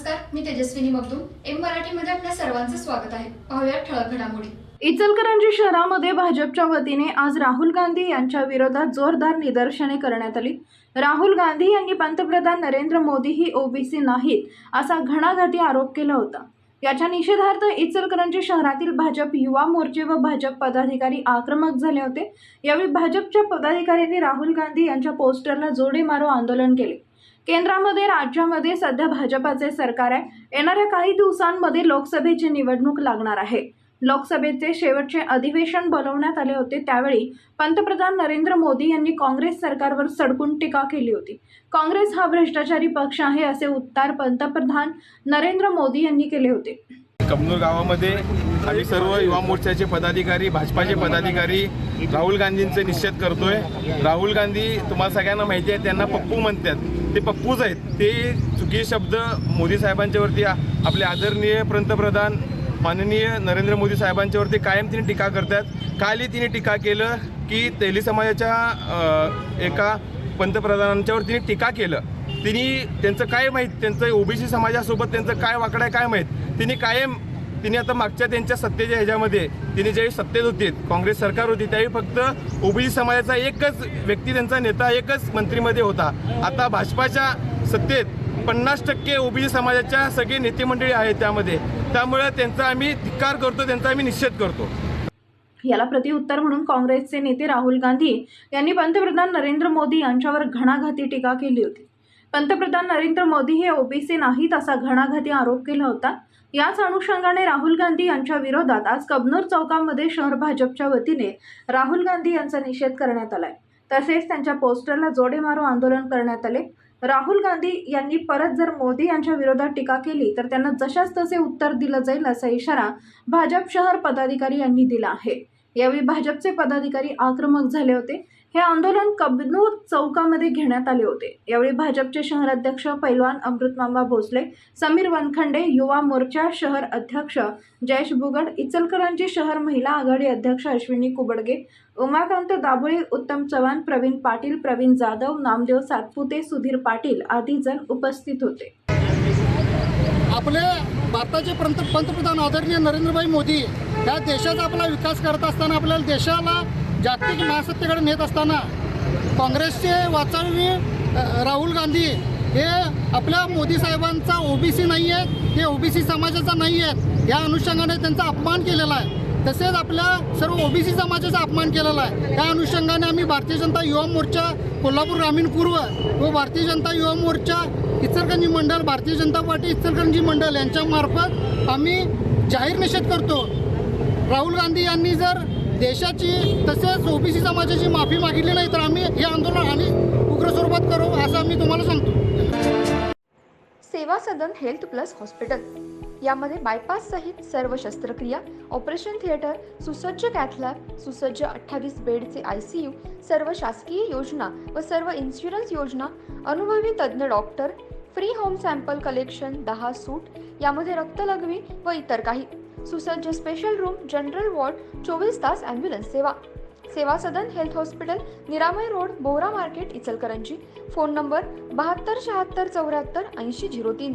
नमस्कार मी तेजस्विनी मगदूम. एम मराठीमध्ये आपल्या सर्वांचं स्वागत आहे. पाहूया ठळक घडामोडी. इचलकरंजी शहरामध्ये भाजपच्या वतीने आज राहुल गांधी यांच्या विरोधात जोरदार निदर्शने करण्यात आली. राहुल गांधी यांनी पंतप्रधान नरेंद्र मोदी ही ओबीसी नाहीत असा घणाघाती आरोप केला होता. याच्या निषेधार्थ इचलकरंजी शहरातील भाजप युवा मोर्चे व भाजप पदाधिकारी आक्रमक झाले होते. यावेळी भाजपच्या पदाधिकाऱ्यांनी राहुल गांधी यांच्या पोस्टरला जोडे मारो आंदोलन केले. केंद्रामध्ये राज्यामध्ये सध्या भाजपाचे सरकार आहे. येणाऱ्या काही दिवसांमध्ये लोकसभेची निवडणूक लागणार आहे. लोकसभेचे शेवटचे अधिवेशन बोलवण्यात आले होते. त्यावेळी पंतप्रधान नरेंद्र मोदी यांनी काँग्रेस सरकारवर सडकून टीका केली होती. काँग्रेस हा भ्रष्टाचारी पक्ष आहे असे उत्तर पंतप्रधान नरेंद्र मोदी यांनी केले होते. कमनूर गावामध्ये आम्ही सर्व युवा मोर्चाचे पदाधिकारी भाजपाचे पदाधिकारी राहुल गांधींचे निषेध करतोय. राहुल गांधी तुम्हाला सगळ्यांना माहिती आहे त्यांना पप्पू म्हणतात. ते पप्पूच आहेत. ते चुकी शब्द मोदी साहेबांच्यावरती आपले आदरणीय पंतप्रधान माननीय नरेंद्र मोदी साहेबांच्यावरती कायम तिने टीका करतात कालही तिने टीका केलं की तेली समाजाच्या एका पंतप्रधानांच्यावर तिने टीका केलं. तिने त्यांचं काय माहीत? त्यांचं ओबीसी समाजासोबत त्यांचं काय वाकडं आहे काय माहीत? तिने कायम तिने आता मागच्या त्यांच्या सत्तेच्या ह्याच्यामध्ये तिने ज्यावेळी सत्तेत होती काँग्रेस सरकार होती त्यावेळी फक्त ओबीसी समाजाचा एकच व्यक्ती त्यांचा नेता एकच मंत्रीमध्ये होता. आता भाजपाच्या सत्तेत पन्नास टक्के ओबीसी समाजाच्या सगळे नेते मंडळी आहेत त्यामध्ये. त्यामुळे त्यांचा आम्ही धिक्कार करतो त्यांचा आम्ही निषेध करतो. याला प्रतिउत्तर म्हणून काँग्रेसचे नेते राहुल गांधी यांनी पंतप्रधान नरेंद्र मोदी यांच्यावर घणाघाती टीका केली होती. पंतप्रधान नरेंद्र मोदी हे ओबीसी नाहीत असा घणाघाती आरोप केला होता. याच अनुषंगाने राहुल गांधी यांच्या विरोधात आज कबनूर चौकामध्ये शहर भाजपच्या वतीने राहुल गांधी यांचा निषेध करण्यात आलाय. तसेच त्यांच्या पोस्टरला जोडे मारो आंदोलन करण्यात आले. राहुल गांधी यांनी परत जर मोदी यांच्या विरोधात टीका केली तर त्यांना जशाच तसे उत्तर दिलं जाईल असा इशारा भाजप शहर पदाधिकारी यांनी दिला आहे. यावेळी भाजपचे पदाधिकारी आक्रमक झाले होते. हे आंदोलन कबनूर चौकामध्ये घेण्यात आले होते. यावेळी भाजपचे शहर अध्यक्ष पैलवान अमृतमांबा भोसले समीर वनखंडे युवा मोर्चा शहर अध्यक्ष जयेश बुगड इचलकरांची शहर महिला आघाडी अध्यक्ष अश्विनी कुबडगे उमाकांत दाभोळे उत्तम चव्हाण प्रवीण पाटील प्रवीण जाधव नामदेव सातपुते सुधीर पाटील आदी जण उपस्थित होते. आपले भारताचे पंत पंतप्रधान आदरणीय नरेंद्रभाई मोदी या देशाचा आपला विकास करत असताना आपल्याला देशाला जागतिक महासत्तेकडे नेत असताना काँग्रेसचे वाचावी राहुल गांधी हे आपल्या मोदी साहेबांचा ओबीसी नाही आहेत हे ओबीसी समाजाचा नाही आहेत या अनुषंगाने त्यांचा अपमान केलेला आहे. तसेच आपल्या सर्व ओबीसी समाजाचा अपमान केलेला आहे. त्या अनुषंगाने आम्ही भारतीय जनता युवा मोर्चा कोल्हापूर ग्रामीण पूर्व व भारतीय जनता युवा मोर्चा इचलकरंजी मंडळ भारतीय जनता पार्टी इचलकरंजी मंडळ यांच्यामार्फत आम्ही जाहीर निषेध करतो. राहुल गांधी यांनी जर देशाची तसेच ओबीसी समाजाची माफी मागितली नाही तर आम्ही हे आंदोलन आणि उग्र स्वरूपात करू असं आम्ही तुम्हाला सांगतो. Seva Sadan health plus hospital. यामध्ये बायपास सहित सर्व शस्त्रक्रिया ऑपरेशन थिएटर सुसज्ज कॅथलॅब सुसज्ज अठ्ठावीस बेडचे आय सी यू सर्व शासकीय योजना व सर्व इन्शुरन्स योजना अनुभवी तज्ज्ञ doctor free home sample collection दहा सूट यामध्ये रक्तलघवी व इतर काही. सुसज्ज स्पेशल रूम जनरल वॉर्ड चोवीस तास ॲम्ब्युलन्स सेवा. Seva Sadan health hospital Niramay road Bohra market Ichalkaranji. Phone number बहात्तर शहात्तर चौऱ्याहत्तर ऐंशी झिरो तीन.